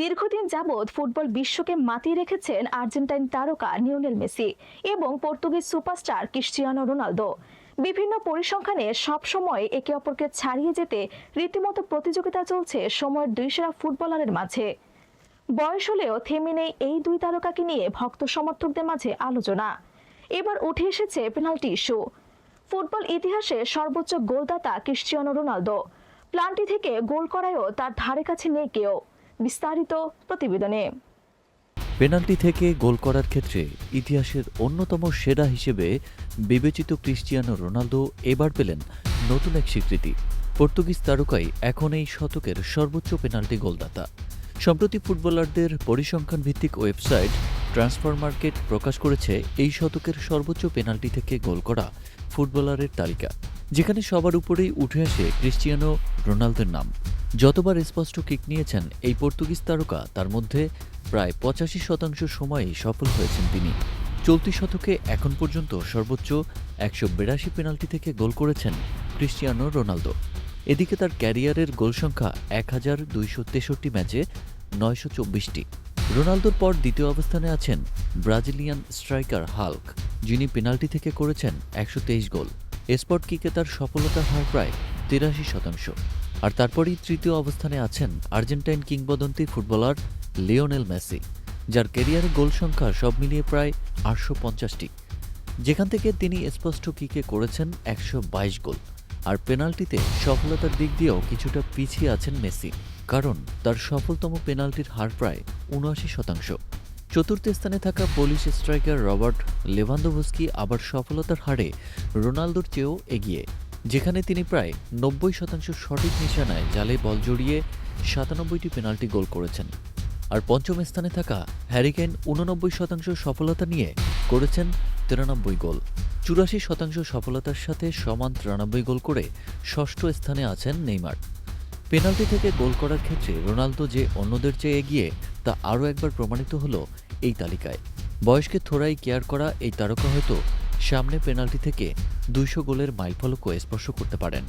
দীর্ঘদিন যাবৎ ফুটবল বিশ্বকে মাতিয়ে রেখেছেন আর্জেন্টাইন তারকা নিউনেল মেসি এবং পর্তুগিজ সুপারস্টার ক্রিশ্চিয়ানো রোনালদো। বিভিন্ন পরিসংখ্যানে সবসময় একে অপরকে ছাড়িয়ে যেতে রীতিমতো প্রতিযোগিতা চলছে সময়ের দুই সেরা ফুটবলারের মাঝে। বয়স হলেও থেমে নেই এই দুই তারকাকে নিয়ে ভক্ত সমর্থকদের মাঝে আলোচনা। এবার উঠে এসেছে পেনাল্টি ইস্যু। ফুটবল ইতিহাসে সর্বোচ্চ গোলদাতা ক্রিশ্চিয়ানো রোনালদো। প্লান্টি থেকে গোল করায়ও তার ধারে কাছে নেই কেউ। বিস্তারিত প্রতিবেদনে। পেনাল্টি থেকে গোল করার ক্ষেত্রে ইতিহাসের অন্যতম সেরা হিসেবে বিবেচিত ক্রিস্টিয়ানো রোনালদো এবার পেলেন নতুন এক স্বীকৃতি। পর্তুগিজ তারকাই এখন এই শতকের সর্বোচ্চ পেনাল্টি গোলদাতা। সম্প্রতি ফুটবলারদের পরিসংখ্যান ভিত্তিক ওয়েবসাইট ট্রান্সফার মার্কেট প্রকাশ করেছে এই শতকের সর্বোচ্চ পেনাল্টি থেকে গোল করা ফুটবলারের তালিকা, যেখানে সবার উপরেই উঠে আসে ক্রিস্টিয়ানো রোনালদোর নাম। যতবার স্পষ্ট কিক নিয়েছেন এই পর্তুগিজ তারকা, তার মধ্যে প্রায় পঁচাশি শতাংশ সময়েই সফল হয়েছেন তিনি। চলতি শতকে এখন পর্যন্ত সর্বোচ্চ একশো বিরাশি পেনাল্টি থেকে গোল করেছেন ক্রিস্টিয়ানো রোনালদো। এদিকে তার ক্যারিয়ারের গোল সংখ্যা এক হাজার দুইশো তেষট্টি ম্যাচে নয়শো চব্বিশটি। রোনালদোর পর দ্বিতীয় অবস্থানে আছেন ব্রাজিলিয়ান স্ট্রাইকার হাল্ক, যিনি পেনাল্টি থেকে করেছেন একশো তেইশ গোল। স্পট কিকে তার সফলতার হার প্রায় তিরাশি শতাংশ। আর তারপরেই তৃতীয় অবস্থানে আছেন আর্জেন্টাইন কিংবদন্তি ফুটবলার লিওনেল মেসি, যার ক্যারিয়ারে গোল সংখ্যা সব মিলিয়ে প্রায় আটশো পঞ্চাশটি। যেখান থেকে তিনি স্পষ্ট কিকে করেছেন একশো বাইশ গোল। আর পেনাল্টিতে সফলতার দিক দিয়েও কিছুটা পিছিয়ে আছেন মেসি, কারণ তার সফলতম পেনাল্টির হার প্রায় উনআশি শতাংশ। চতুর্থ স্থানে থাকা পোলিশ স্ট্রাইকার রবার্ট লেভান্দোভস্কি আবার সফলতার হারে রোনালদোর চেয়েও এগিয়ে। যেখানে তিনি প্রায় নব্বই শতাংশ সঠিক নিশানায় জালে বল জড়িয়ে সাতানব্বইটি পেনাল্টি গোল করেছেন। আর পঞ্চম স্থানে থাকা হ্যারিকেন উননব্বই শতাংশ সফলতা নিয়ে করেছেন তিরানব্বই গোল। চুরাশি শতাংশ সফলতার সাথে সমান তিরানব্বই গোল করে ষষ্ঠ স্থানে আছেন নেইমার। পেনাল্টি থেকে গোল করার ক্ষেত্রে রোনালদো যে অন্যদের চেয়ে এগিয়ে তা আরও একবার প্রমাণিত হলো এই তালিকায়। বয়সকে থোড়াই কেয়ার করা এই তারকা হয়তো সামনে পেনাল্টি থেকে দুইশো গোলের মাইলফলকও স্পর্শ করতে পারেন।